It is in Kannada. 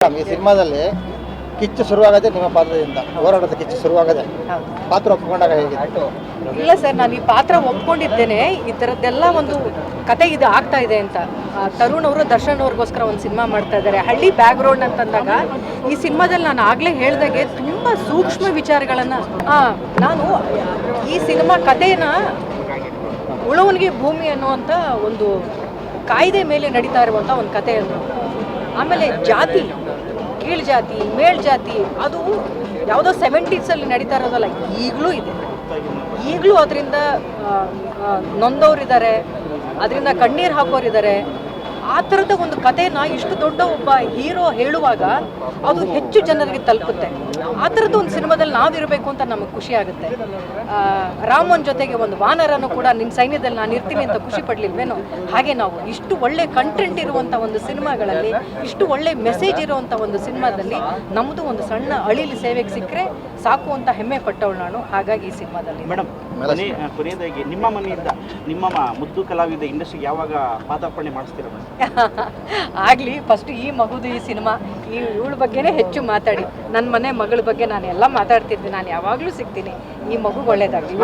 ಈ ಸಿನಿಮಾದಲ್ಲಿ ಕಿಚ್ಚು ಶುರುವಾಗದೆ ನಿಮ್ಮ ಪಾತ್ರದಿಂದ ಹೋರಾಟದ ಕಿಚ್ಚು ಶುರುವಾಗದೆ ಪಾತ್ರ ಒಪ್ಕೊಂಡಾಗ ಹೇಗಿದೆ? ಇಲ್ಲ ಸರ್ ನಾನು ಈ ಪಾತ್ರ ಒಪ್ಕೊಂಡಿದ್ದೇನೆ. ಈ ಥರದ್ದೆಲ್ಲ ಒಂದು ಕತೆ ಇದು ಆಗ್ತಾ ಇದೆ ಅಂತ. ಆ, ತರುಣ್ ಅವರು ದರ್ಶನ್ ಅವ್ರಿಗೋಸ್ಕರ ಒಂದು ಸಿನಿಮಾ ಮಾಡ್ತಾ ಇದ್ದಾರೆ. ಹಳ್ಳಿ ಬ್ಯಾಕ್ಗ್ರೌಂಡ್ ಅಂತಂದಾಗ ಈ ಸಿನಿಮಾದಲ್ಲಿ ನಾನು ಆಗಲೇ ಹೇಳ್ದಾಗೆ ತುಂಬ ಸೂಕ್ಷ್ಮ ವಿಚಾರಗಳನ್ನು ನಾನು ಈ ಸಿನಿಮಾ ಕಥೆನ ಉಳುವನಿಗೆ ಭೂಮಿ ಅನ್ನುವಂಥ ಒಂದು ಕಾಯ್ದೆ ಮೇಲೆ ನಡೀತಾ ಇರುವಂಥ ಒಂದು ಕಥೆ ಅದು ಆಮೇಲೆ ಜಾತಿ ಕೀಳ್ ಜಾತಿ ಮೇಲ್ ಜಾತಿ, ಅದು ಯಾವುದೋ ಸೆವೆಂಟೀಸಲ್ಲಿ ನಡೀತಾ ಇರೋದಲ್ಲ ಈಗಲೂ ಇದೆ. ಈಗಲೂ ಅದರಿಂದ ನೊಂದವರಿದ್ದಾರೆ, ಅದರಿಂದ ಕಣ್ಣೀರು ಹಾಕೋರಿದ್ದಾರೆ. ಆ ಥರದ ಒಂದು ಕಥೆನ ಇಷ್ಟು ದೊಡ್ಡ ಒಬ್ಬ ಹೀರೋ ಹೇಳುವಾಗ ಅದು ಹೆಚ್ಚು ಜನರಿಗೆ ತಲುಪುತ್ತೆ. ಆ ಥರದ ಒಂದು ಸಿನಿಮಾದಲ್ಲಿ ನಾವಿರಬೇಕು ಅಂತ ನಮಗೆ ಖುಷಿ ಆಗುತ್ತೆ. ರಾಮನ್ ಜೊತೆಗೆ ಒಂದು ವಾನರನ್ನು ಕೂಡ ನಿಮ್ಮ ಸೈನ್ಯದಲ್ಲಿ ನಾನು ಇರ್ತೀನಿ ಅಂತ ಖುಷಿ ಪಡ್ಲಿಲ್ವೇನೋ? ಹಾಗೆ ನಾವು ಇಷ್ಟು ಒಳ್ಳೆ ಕಂಟೆಂಟ್ ಇರುವಂಥ ಒಂದು ಸಿನಿಮಾಗಳಲ್ಲಿ ಇಷ್ಟು ಒಳ್ಳೆ ಮೆಸೇಜ್ ಇರುವಂಥ ಒಂದು ಸಿನಿಮಾದಲ್ಲಿ ನಮ್ಮದು ಒಂದು ಸಣ್ಣ ಅಳಿಲಿ ಸೇವೆಗೆ ಸಿಕ್ಕರೆ ಸಾಕು ಅಂತ ಹೆಮ್ಮೆ ಪಟ್ಟವಳು ನಾನು. ಹಾಗಾಗಿ ಈ ಸಿನಿಮಾದಲ್ಲಿ ಮೇಡಮ್ ಕೊನೆ ಕೊನೆಯದಾಗಿ ನಿಮ್ಮ ಮನೆಯಿಂದ ನಿಮ್ಮ ಮುದ್ದು ಕಲಾವಿದ ಇಂಡಸ್ಟ್ರಿಗೆ ಯಾವಾಗ ಪಾದಾರ್ಪಣೆ ಮಾಡಿಸ್ತೀರ ಮೇಡಮ್ ಆಗಲಿ ಫಸ್ಟ್ ಈ ಮಗುದು ಈ ಸಿನಿಮಾ, ಈ ಇವಳ ಬಗ್ಗೆನೇ ಹೆಚ್ಚು ಮಾತಾಡಿ. ನನ್ನ ಮನೆ ಮಗಳ ಬಗ್ಗೆ ನಾನು ಎಲ್ಲ ಮಾತಾಡ್ತಿದ್ದೆ, ನಾನು ಯಾವಾಗಲೂ ಸಿಗ್ತೀನಿ. ಈ ಮಗು ಒಳ್ಳೇದಾಗಲಿ